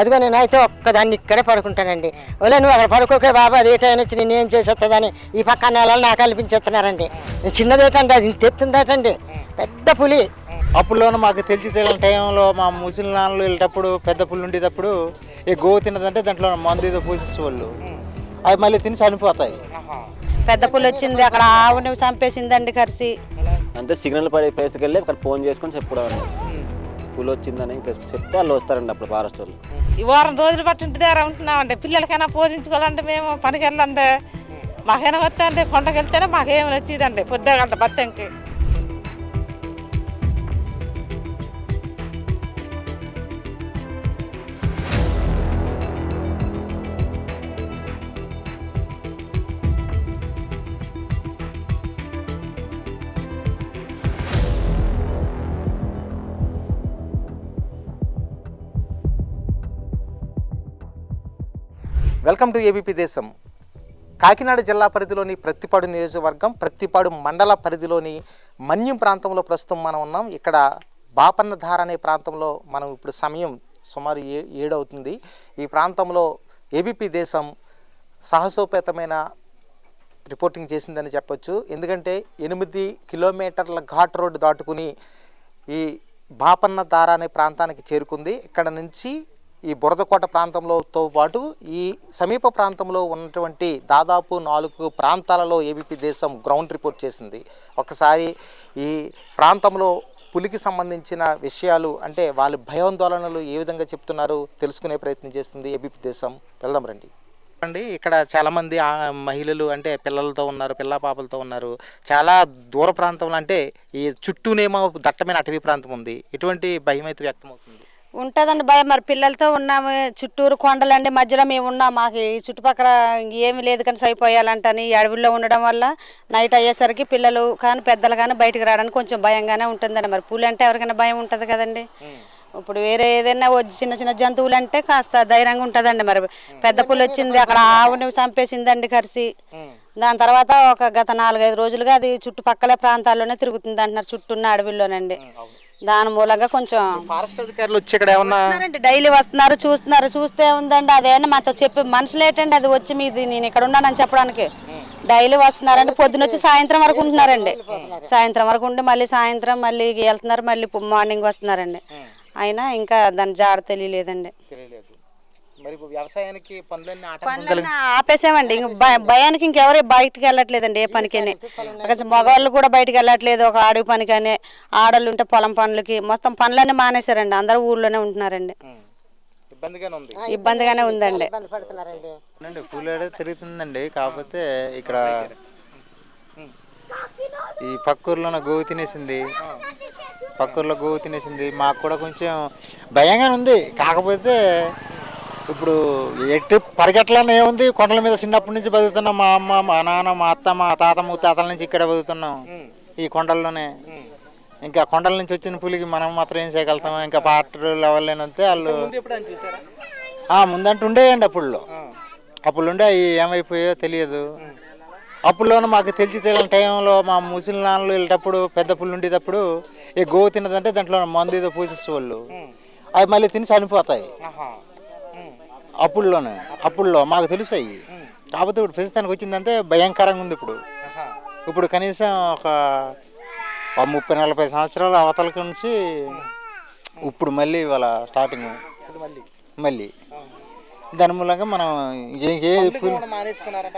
అదిగో నేను అయితే ఒక్కదాన్ని ఇక్కడే పడుకుంటానండి. ఓలే నువ్వు అక్కడ పడుకోకే బాబా అది టైం వచ్చి నేను ఏం చేసేస్తుందని ఈ పక్క నెలలు నాకు కల్పించేస్తున్నారండి చిన్నదేటండి అది ఇంత ఎత్తుందటండి పెద్ద పులి. అప్పుడులోనూ మాకు తెలిసి తెలియని టైంలో మా ముసలి నాన్నలు వెళ్ళేటప్పుడు పెద్ద పుల్లు ఉండేటప్పుడు ఈ గోవు తిన్నదంటే దాంట్లో మందు ఏదో పూసేసేవాళ్ళు. అవి మళ్ళీ తిని చనిపోతాయి. పెద్ద పులి వచ్చింది అక్కడ ఆవుని చంపేసిందండి కరిసి. అంటే సిగ్నల్ పడే ప్లేస్కి వెళ్ళి అక్కడ ఫోన్ చేసుకొని చెప్పుకోవడం. పూలు వచ్చిందని చెప్తే వాళ్ళు వస్తారండి అప్పుడు ఫారెస్ట్ వాళ్ళు. వారం రోజులు బట్టి ఇంటి దగ్గర ఉంటున్నామండి. పిల్లలకైనా పోషించుకోవాలంటే మేము పనికి వెళ్ళండి మాకైనా వస్తే అంటే కొండకి వెళ్తేనే మాకేమైనా వచ్చేదండి పొద్దుగంట బత్తంకి. Welcome to ABP Desam. Kakinada జిల్లా పరిధిలోని ప్రత్తిపాడు నియోజకవర్గం ప్రత్తిపాడు మండల పరిధిలోని మన్యం ప్రాంతంలో ప్రస్తుతం మనం ఉన్నాం. ఇక్కడ బాపన్నధార అనే ప్రాంతంలో మనం ఇప్పుడు సమయం సుమారు ఏ ఏడవుతుంది. ఈ ప్రాంతంలో ఏబీపీ దేశం సాహసోపేతమైన రిపోర్టింగ్ చేసిందని చెప్పొచ్చు. ఎందుకంటే ఎనిమిది కిలోమీటర్ల ఘాట్ రోడ్డు దాటుకుని ఈ బాపన్న దార అనే ప్రాంతానికి చేరుకుంది. ఇక్కడ నుంచి ఈ బురదకోట ప్రాంతంలోతో పాటు ఈ సమీప ప్రాంతంలో ఉన్నటువంటి దాదాపు నాలుగు ప్రాంతాలలో ఏబీపీ దేశం గ్రౌండ్ రిపోర్ట్ చేసింది. ఒకసారి ఈ ప్రాంతంలో పులికి సంబంధించిన విషయాలు అంటే వాళ్ళ భయాందోళనలు ఏ విధంగా చెప్తున్నారో తెలుసుకునే ప్రయత్నం చేస్తుంది ఏబీపీ దేశం. వెళ్దాం రండి. అండి ఇక్కడ చాలామంది ఆ మహిళలు అంటే పిల్లలతో ఉన్నారు పిల్ల పాపలతో ఉన్నారు. చాలా దూర ప్రాంతంలో అంటే ఈ చుట్టూనేమో దట్టమైన అటవీ ప్రాంతం ఉంది. ఎటువంటి భయం అయితే వ్యక్తమవుతుంది. ఉంటుందండి భయం మరి పిల్లలతో ఉన్నాము. చుట్టూరు కొండలండి మధ్యలో మేము ఉన్నాం. మాకు ఈ చుట్టుపక్కల ఏమి లేదు కానీ సరిపోయాలంటని ఈ అడవుల్లో ఉండడం వల్ల నైట్ అయ్యేసరికి పిల్లలు కానీ పెద్దలు కానీ బయటకు రావడానికి కొంచెం భయంగానే ఉంటుందండి. మరి పూలు అంటే ఎవరికైనా భయం ఉంటుంది కదండి. ఇప్పుడు వేరే ఏదైనా వచ్చి చిన్న చిన్న జంతువులు అంటే కాస్త ధైర్యంగా ఉంటుందండి మరి. పెద్ద పులి వచ్చింది అక్కడ ఆవుని చంపేసిందండి కరిసి. దాని తర్వాత ఒక గత నాలుగైదు రోజులుగా అది చుట్టుపక్కల ప్రాంతాల్లోనే తిరుగుతుంది అంటున్నారు చుట్టూన్న అడవిలోనండి దాని మూలంగా కొంచెం ఫారెస్ట్ అధికారులు వచ్చి ఇక్కడ ఏమన్నా డైలీ వస్తున్నారు చూస్తున్నారు చూస్తే ఉందండి అదేనా మాతో చెప్పి మనుషులు ఏంటండి అది వచ్చి మీది నేను ఇక్కడ ఉన్నానని చెప్పడానికి. డైలీ వస్తున్నారండి పొద్దున వచ్చి సాయంత్రం వరకు ఉంటున్నారండి. సాయంత్రం వరకు ఉండి మళ్ళీ సాయంత్రం మళ్ళీ వెళ్తున్నారు మళ్ళీ మార్నింగ్ వస్తున్నారండి. అయినా ఇంకా దాని జాడ తెలియలేదండి. తెలియలేదు. మరి ఇప్పుడు వ్యవసాయానికి పనులన్నీ ఆటంకం పనులన్నీ ఆపేసామండి. ఇంక భయ- భయానికి ఇంకెవరు బయటికి వెళ్ళట్లేదండి ఏ పనికని. ఒక మగవాళ్ళు కూడా బయటికి వెళ్ళట్లేదు. ఒక అడవి పనికని ఆడళ్ళు ఉంటే పొలం పనులకి మొత్తం పనులన్నీ మానేశారండి. అందరూ ఊళ్ళోనే ఉంటున్నారండి. ఇబ్బందిగానే ఉంది. ఇబ్బందిగానే ఉందండి. కూలేడే తిరుగుతుందండి. కాకపోతే ఇక్కడ ఈ పక్కూరులోన గోవు తినేసింది. పక్కూరులో గోవు తినేసింది. మాకు కూడా కొంచెం భయంగానే ఉంది. కాకపోతే ఇప్పుడు ఎట్టి పరిగెట్లనే ఏముంది? కొండల మీద చిన్నప్పటి నుంచి బతుకుతున్నాం. మా అమ్మ మా నాన్న మా అత్త మా తాత ముత్తాతల నుంచి ఇక్కడ బతుకుతున్నాం. ఈ కొండల్లోనే. ఇంకా కొండల నుంచి వచ్చిన పులికి మనం మాత్రం ఏం చేయగలుగుతాం? ఇంకా పాటలు లేవలేనంతే వాళ్ళు ఆ, ముందంటే ఉండేయండి అప్పుడులో. అప్పుడు ఉండే అవి ఏమైపోయాయో తెలియదు. అప్పుడులోనూ మాకు తెలిసి తెలియని టైంలో మా ముసలి నాన్నలు వెళ్ళేటప్పుడు పెద్ద పుల్లు ఉండేటప్పుడు ఈ గోవు తిన్నదంటే దాంట్లో మందు ఏదో పూసేసేవాళ్ళు. అవి మళ్ళీ తిని చనిపోతాయి. అప్పుడులోనే అప్పుడులో మాకు తెలుసు కాకపోతే ఇప్పుడు ప్రస్తుతానికి వచ్చిందంటే భయంకరంగా ఉంది ఇప్పుడు. ఇప్పుడు కనీసం ఒక ముప్పై నలభై సంవత్సరాల అవతలకి నుంచి ఇప్పుడు మళ్ళీ వాళ్ళ స్టార్టింగ్ మళ్ళీ. దాని మూలంగా మనం ఏ- ఏ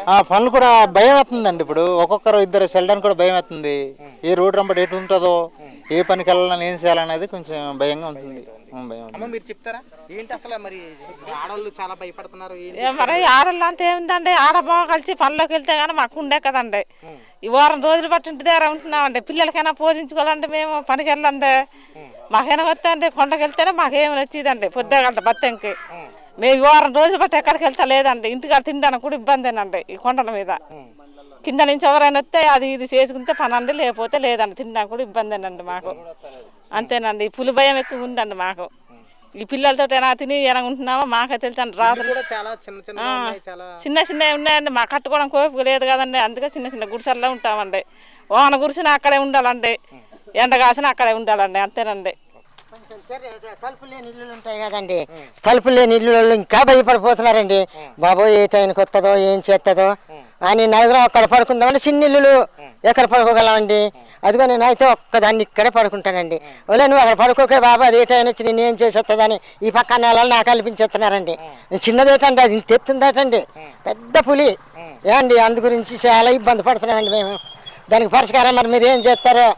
ఆ, పనులు కూడా భయం అవుతుందండి ఇప్పుడు. ఒక్కొక్కరు ఇద్దరు వెళ్ళడానికి కూడా భయం అవుతుంది ఏ రోడ్డు రంబడి ఎటు ఉంటుందో ఏ పనికి వెళ్ళాలని ఏం చేయాలనేది కొంచెం భయంగా ఉంటుంది. మీరు చెప్తారా? ఏంటి అసలు మరి ఆడవాళ్ళు చాలా భయపడుతున్నారు? ఏంటి ఏ మరి ఆడళ్ళు అంతా ఏముందండి? ఆడబో కలిసి పనిలోకి వెళ్తే కానీ మాకు ఉండే కదండి. ఈ వారం రోజులు బట్టి ఇంటి దగ్గర ఉంటున్నామండి. పిల్లలకైనా పోషించుకోవాలంటే మేము పనికి వెళ్ళండి. మాకైనా వస్తే అంటే కొండకి వెళ్తేనే మాకేమైనా వచ్చేదండి పొద్దుగంట బత్తంకి. మేము వారం రోజులు బట్టి ఎక్కడికి వెళ్తా లేదండి. ఇంటికాడ తినడానికి కూడా ఇబ్బందేనండి ఈ కొండల మీద. కింద నుంచి ఎవరైనా వస్తే అది ఇది చేసుకుంటే పనండి లేకపోతే లేదండి. తినడానికి కూడా ఇబ్బందేనండి మాకు. అంతేనండి. ఈ పులి భయం ఎక్కువ ఉందండి మాకు. ఈ పిల్లలతో ఎలా తిని ఎలా ఉంటున్నామో మాకే తెలుసండి రాత్రి. చిన్న చిన్నవి ఉన్నాయండి. మా కట్టుకోవడం కోపిక లేదు కదండి. అందుకే చిన్న చిన్న గుడిసెల్లో ఉంటామండి. వాన గురిసిన అక్కడే ఉండాలండి. ఎండ కాసిన అక్కడే ఉండాలండి. అంతేనండి. తలుపులు లేని ఇల్లులు ఉంటాయి కదండి. తలుపులు లేని ఇల్లు ఇంకా భయపడిపోతున్నారండి. బాబోయ్ ఏ టైంకి వస్తుందో ఏం చేస్తుందో అని నలుగురం అక్కడ పడుకుందామని చిన్న ఇల్లులు ఎక్కడ పడుకోగలమండి. అదిగో నేను అయితే ఒక్కదాన్ని ఇక్కడే పడుకుంటానండి. ఓలే నువ్వు అక్కడ పడుకోకే బాబా అది ఏ టైం వచ్చి నేను ఏం చేసేస్తుందని ఈ పక్కన వాళ్ళని నాకు కల్పించేస్తున్నారండి చిన్నదేటండి అది ఇంత ఎత్తుందటండి పెద్ద పులి. ఏమండి అందు గురించి చాలా ఇబ్బంది పడుతున్నామండి మేము. దానికి పరిష్కారం మరి మీరు ఏం చేస్తారో?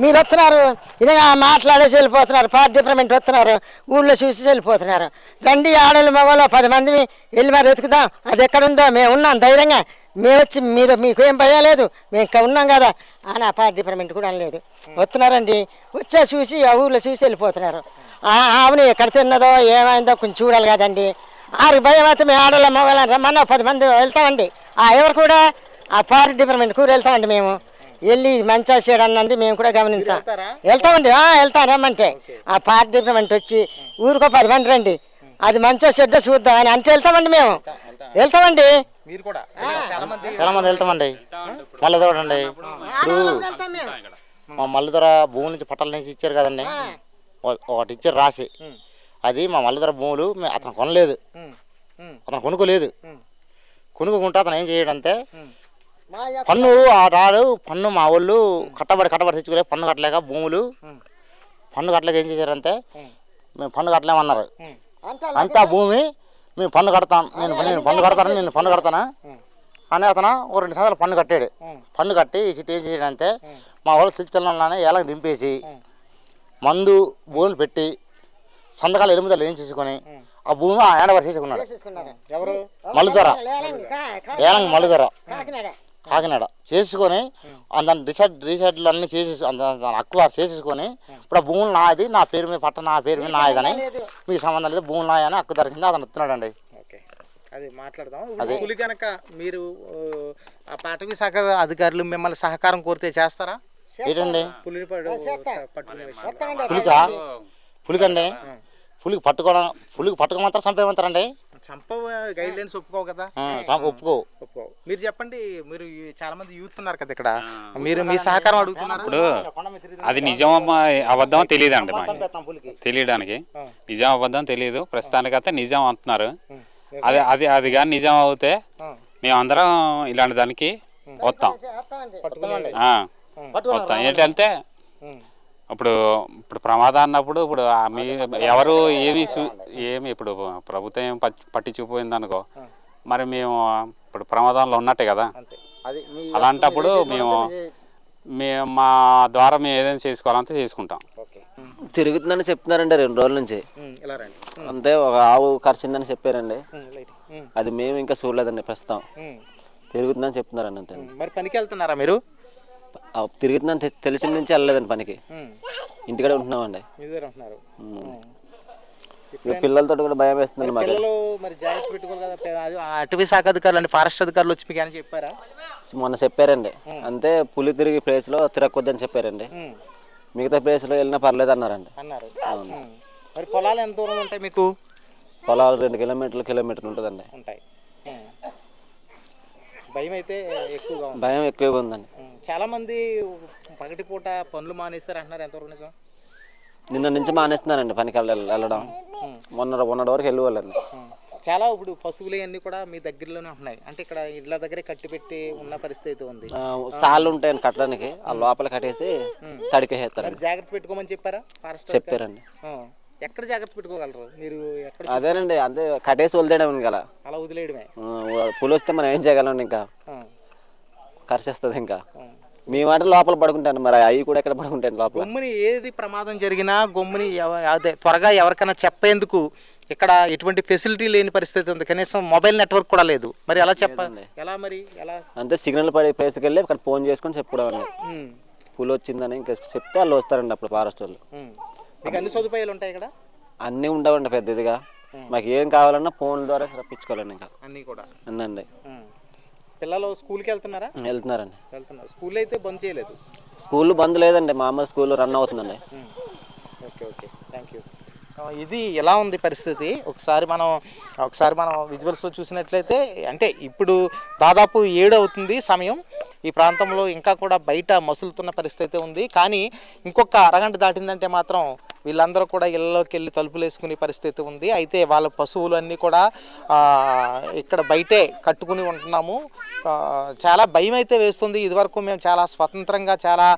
మీరు వస్తున్నారు ఇదే మాట్లాడేసి వెళ్ళిపోతున్నారు. పార్ట్ డిపార్ట్మెంట్ వస్తున్నారు. ఊళ్ళో చూసి వెళ్ళిపోతున్నారు. రండి ఆడవాళ్ళు మగవాళ్ళు పది మంది వెళ్ళి మరి వెతుకుదాం. అది ఎక్కడుందో మేము ఉన్నాం ధైర్యంగా. మేము వచ్చి మీరు మీకు ఏం భయం లేదు. మేము ఇంకా ఉన్నాం కదా. అని ఆ పార్టీ డిపార్ట్మెంట్ కూడా అనలేదు. వస్తున్నారండి. వచ్చే చూసి ఆ ఊళ్ళో చూసి వెళ్ళిపోతున్నారు. ఆ ఆవుని ఎక్కడ తిన్నదో ఏమైందో కొంచెం చూడాలి కదండి. ఆరు భయం అయితే మేము ఆడవాళ్ళ మగవాళ్ళని రమ్మన్నా పది మంది వెళ్తామండి. ఆ ఎవరు కూడా? ఆ పార్టీ డిపార్ట్మెంట్ కూడా వెళ్తామండి మేము. వెళ్ళి మంచిగా చేయడం అన్నది మేము కూడా గమనిస్తాం వెళ్తామండి. వెళ్తాం రమ్మంటే. ఆ పార్టీ డిపార్ట్మెంట్ వచ్చి ఊరికో పది మంది రండి. అది మంచిగా చెడ్డ చూద్దాం అని. అంటే వెళ్తామండి మేము. వెళ్తామండి. చాలా మంది వెళ్తామండి. మళ్ళీ చూడండి. ఇప్పుడు మా మల్లిధర భూముల నుంచి పట్టాల నుంచి ఇచ్చారు కదండి. ఒక- ఒకటి ఇచ్చారు రాసి. అది మా మల్లిధర భూములు అతను కొనలేదు. అతను కొనుక్కోలేదు. కొనుక్కుంటే అతను ఏం చేయడంటే పన్ను ఆ రాడు పన్ను మా వాళ్ళు కట్టబడి కట్టబడి తెచ్చుకోలేదు పన్ను కట్టలేక భూములు. పన్ను కట్టలేక ఏం చేశారంటే మేము పన్ను కట్టలేమన్నారు. అంతా భూమి మేము పన్ను కడతాం. నేను నేను పన్ను కడతాను నేను పన్ను కడతానా? అని అతను ఓ రెండు సంవత్సరాలు పన్ను కట్టాడు. పన్ను కట్టి సిటీ ఏం చేశాడంటే మా వాళ్ళు సిరిచల్లంలోనే ఏళ్ళకి దింపేసి మందు భూములు పెట్టి సంతకాలు ఎలుముదలు ఏం చేసుకొని ఆ భూమి ఆయన వారు చేసుకున్నాడు మల్లుదొర ఏలంగి మల్లుదొర కాకినాడ చేసుకొని దాని రీసెట్ రీసెట్లు అన్నీ చేసి దాని చేసేసుకొని ఇప్పుడు ఆ భూములు నాది నా పేరు మీద పట్ట నా పేరు మీద నాయదని మీకు సంబంధం లేదు. భూములు నాయని హక్కు దొరికింది. అతను వస్తున్నాడండి. ఓకే. అది మాట్లాడదాం. పులి కనుక మీరు ఆ, అటవీ శాఖ అధికారులు మిమ్మల్ని సహకారం కోరితే చేస్తారా? ఏంటండి? విషయంలో. పులికా? పులికండి. పులికి పట్టుకోవడం పులికి పట్టుకోమంటారా చంపేయమంటారండి. చంప గైడ్ లైన్స్ ఒప్పుకోవు కదా. ఒప్పుకో ఒప్పుకోవు. మీరు చెప్పండి మీరు చాలా మంది యూత్ ఉన్నారు కదా ఇక్కడ. మీరు మీ సహకారం అడుగుతున్నారు? ఇప్పుడు అది నిజం అబద్ధం తెలియదండి మాకు. తెలియడానికి. నిజం అబద్ధం తెలియదు. ప్రస్తుతానికైతే నిజం అంటున్నారు. అది అది అది కానీ నిజం అవుతే మేమందరం ఇలాంటి దానికి వస్తాం. వస్తాం. ఏంటంటే ఇప్పుడు ఇప్పుడు ప్రమాదం అన్నప్పుడు ఇప్పుడు మీ ఎవరు ఏమి ఏమి ఇప్పుడు ప్రభుత్వం ఏం పట్- పట్టించుకుపోయింది అనుకో మరి మేము ఇప్పుడు ప్రమాదంలో ఉన్నట్టే కదా? అలాంటప్పుడు మేము మేము మా ద్వారా మేము ఏదైనా చేసుకోవాలంటే చేసుకుంటాం. ఓకే. తిరుగుతుందని చెప్తున్నారండి రెండు రోజుల నుంచి. అంతే ఒక ఆవు కరిచిందని చెప్పారండి. అది మేము ఇంకా చూడలేదండి ప్రస్తుతం. తిరుగుతుందని చెప్తున్నారండి అంతే. మరి పనికి వెళ్తున్నారా మీరు? తిరుగుతుందని తెలిసిన నుంచి వెళ్ళలేదండి పనికి. ఇంటికాడే ఉంటున్నామండి మీ దగ్గర ఉంటున్నారు ఉమ్. ఇక పిల్లలతో కూడా భయం పిల్లలు మరి జాగ్రత్త పెట్టుకోవాలి కదా పే- అది- ఆ అటవీ శాఖ అధికారులు అంటే ఫారెస్ట్ అధికారులు వచ్చి మీకు చెప్పారా? మొన్న చెప్పారండి. అంతే పులి తిరిగి ప్లేస్లో తిరగొద్దని చెప్పారండి. మిగతా ప్లేస్లో వెళ్ళినా పర్లేదు అన్నారండి. అన్నారు. మరి పొలాలు ఎంత దూరం ఉంటాయి మీకు? పొలాలు రెండు కిలోమీటర్లు కిలోమీటర్లు ఉంటుందండి. ఉంటాయి. ఉమ్. భయం అయితే ఎక్కువగా భయం ఎక్కువగా ఉందండి. చాలా మంది పగటిపూట పనులు మానేస్తారు అంటున్నారు ఎంతవరకు నిజం? నిన్న నుంచి మానేస్తున్నానండి పనికి వెళ్ళ వెళ్ళడం. మొన్న మొన్నటి వరకు వెళ్ళేవాళ్ళండి ఉమ్. చాలా ఇప్పుడు పశువులు అన్నీ కూడా మీ దగ్గరలోనే ఉంటున్నాయి అంటే ఇక్కడ ఇళ్ళ దగ్గరే కట్టి పెట్టి ఉన్న పరిస్థితి అయితే ఉంది సాళ్ళు ఉంటాయండి కట్టడానికి. ఆ లోపల కట్టేసి తడికేసేస్తారండి జాగ్రత్త పెట్టుకోమని చెప్పారా? చెప్పారండి. ఎక్కడ జాగ్రత్త పెట్టుకోగలరు? మీరు ఎక్కడ అదేనండి అంతే కట్టేసి వదిలేయడం కదా అలా. వదిలేయడమే. పులి వస్తే మనం ఏం చేయగలం ఇంకా? ఆ. కరిచేస్తుంది ఇంకా. మీ మాట లోపల పడుకుంటాను మరి అవి కూడా ఎక్కడ పడుకుంటాను లోపల. గమ్ముని ఏది ప్రమాదం జరిగినా గమ్ముని అదే త్వరగా ఎవరికైనా చెప్పేందుకు ఇక్కడ ఎటువంటి ఫెసిలిటీ లేని పరిస్థితి ఉంది. కనీసం మొబైల్ నెట్వర్క్ కూడా లేదు. మరి ఎలా చెప్పాలి ఎలా మరి ఎలా అంతే సిగ్నల్ పడే ప్లేస్కి వెళ్ళి అక్కడ ఫోన్ చేసుకొని చెప్పుకోవడం పులి వచ్చిందని ఇంకా చెప్తే వాళ్ళు వస్తారండి అప్పుడు ఫారెస్ట్ వాళ్ళు. మీకు అన్ని సదుపాయాలు ఉంటాయి ఇక్కడ? అన్నీ ఉండవండి పెద్దదిగా. మాకు ఏం కావాలన్నా ఫోన్ ద్వారా రప్పించుకోవాలండి ఇంకా. అన్నీ కూడా. అన్నండి. ఉమ్. పిల్లలు స్కూల్కి వెళ్తున్నారా? వెళ్తున్నారండి. వెళ్తున్నారు. స్కూల్ అయితే బంద్ చేయలేదు? స్కూల్ బంద్ లేదండి. మామూలు స్కూల్ రన్ అవుతుందండి. Okay okay. Thank you. ఇది ఎలా ఉంది పరిస్థితి? ఒకసారి మనం ఒకసారి మనం విజువల్స్లో చూసినట్లయితే అంటే ఇప్పుడు దాదాపు ఏడు అవుతుంది సమయం. ఈ ప్రాంతంలో ఇంకా కూడా బయట మసులుతున్న పరిస్థితి ఉంది. కానీ ఇంకొక అరగంట దాటిందంటే మాత్రం వీళ్ళందరూ కూడా ఇళ్ళలోకి వెళ్ళి తలుపులు వేసుకునే పరిస్థితి ఉంది. అయితే వాళ్ళ పశువులు అన్నీ కూడా ఇక్కడ బయటే కట్టుకుని ఉంటున్నాము. చాలా భయం అయితే వేస్తుంది. ఇదివరకు మేము చాలా స్వతంత్రంగా చాలా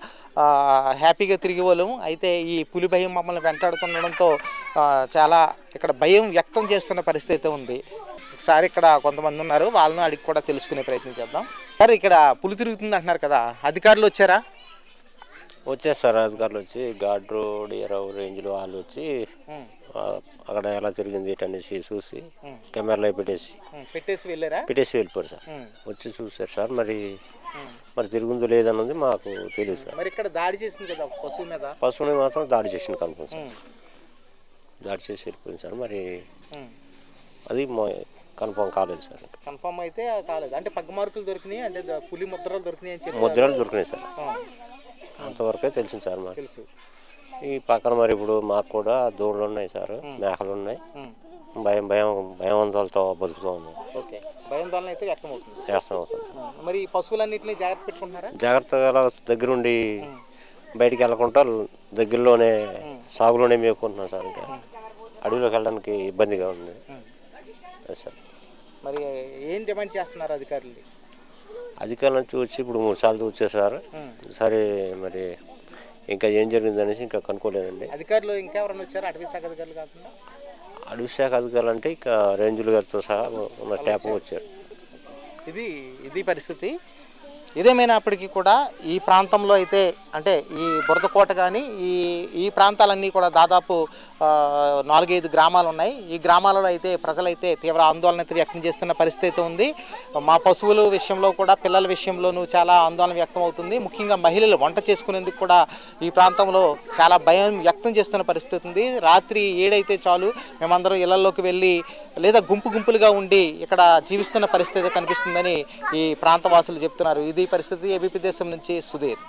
హ్యాపీగా తిరిగి వాళ్ళము అయితే ఈ పులి భయం మమ్మల్ని వెంటాడుతుండడంతో చాలా ఇక్కడ భయం వ్యక్తం చేస్తున్న పరిస్థితి అయితే ఉంది. ఒకసారి ఇక్కడ కొంతమంది ఉన్నారు. వాళ్ళని అడిగి కూడా తెలుసుకునే ప్రయత్నం చేద్దాం. సరే ఇక్కడ పులి తిరుగుతుంది అంటున్నారు కదా అధికారులు వచ్చారా? వచ్చేస్తారు అధికారులు వచ్చి గాడ్రు డిఆర్ఓ రేంజ్లో వాళ్ళు వచ్చి ఆ, అక్కడ ఎలా తిరిగింది ఏంటనేసి చూసి కెమెరాలో పెట్టేసి. పెట్టేసి వెళ్ళారా? పెట్టేసి వెళ్ళిపోయారు సార్. వచ్చి చూసారు సార్. మరి మరి తిరుగుందో లేదన్నది మాకు తెలియదు సార్. మరి ఇక్కడ దాడి చేసింది కదా ఒక పశువు మీద? పశువుని మాత్రం దాడి చేసింది కనుక్కోండి సార్. దాడి చేసి వెళ్ళిపోయింది సార్. మరి అది కన్ఫర్మ్ కాలేదు సార్. కన్ఫర్మ్ అయితే కాలేదు. అంటే పగ్గ మార్కులు దొరికినాయి అంటే ద- పులి ముద్రలు దొరికినాయి అని చెప్పి ముద్రలు దొరికినాయి సార్. అంతవరకే తెలిసింది సార్ తెలుసు. ఈ పక్కన మరి ఇప్పుడు మాకు కూడా దూడలు ఉన్నాయి సార్ మేకలు ఉన్నాయి. భయం భయం భయవంతులతో బతుకుతూ ఉన్నాం. ఓకే. భయాందోళన అయితే వ్యక్తం అవుతుంది. మరి ఈ పశువులన్నింటినీ జాగ్రత్త పెట్టుకుంటున్నారా? జాగ్రత్తగా దగ్గరుండి బయటికి వెళ్ళకుండా దగ్గరలోనే సాగులోనే మేపుకుంటున్నాం సార్ ఇంకా. అడవిలోకి వెళ్ళడానికి ఇబ్బందిగా ఉంది. సార్ మరి ఏం డిమాండ్ చేస్తున్నారు అధికారులు? అధికారుల నుంచి వచ్చి ఇప్పుడు మూడు సార్లు వచ్చేసారు. సరే మరి ఇంకా ఏం జరిగింది అనేసి ఇంకా కనుక్కోలేదండి. అధికారులు ఇంకెవరైనా వచ్చారు? అటవీ శాఖ అధికారులు కాకుండా? అడవి శాఖ అధికారులు అంటే ఇక రేంజులు గారితో సహా ఉన్న స్టాఫ్ వచ్చారు. ఇది ఇది పరిస్థితి. ఏదేమైనప్పటికీ కూడా ఈ ప్రాంతంలో అయితే అంటే ఈ బురదకోట కానీ ఈ ఈ ప్రాంతాలన్నీ కూడా దాదాపు నాలుగైదు గ్రామాలు ఉన్నాయి. ఈ గ్రామాలలో అయితే ప్రజలైతే తీవ్ర ఆందోళన అయితే వ్యక్తం చేస్తున్న పరిస్థితి అయితే ఉంది. మా పశువుల విషయంలో కూడా పిల్లల విషయంలోనూ చాలా ఆందోళన వ్యక్తం అవుతుంది. ముఖ్యంగా మహిళలు వంట చేసుకునేందుకు కూడా ఈ ప్రాంతంలో చాలా భయం వ్యక్తం చేస్తున్న పరిస్థితి ఉంది. రాత్రి ఏడైతే చాలు మేమందరం ఇళ్ళలోకి వెళ్ళి లేదా గుంపు గుంపులుగా ఉండి ఇక్కడ జీవిస్తున్న పరిస్థితి కనిపిస్తుందని ఈ ప్రాంతవాసులు చెప్తున్నారు. ఇది ఇది పరిస్థితి ఏబీపీ దేశం నుంచి సుధీర్.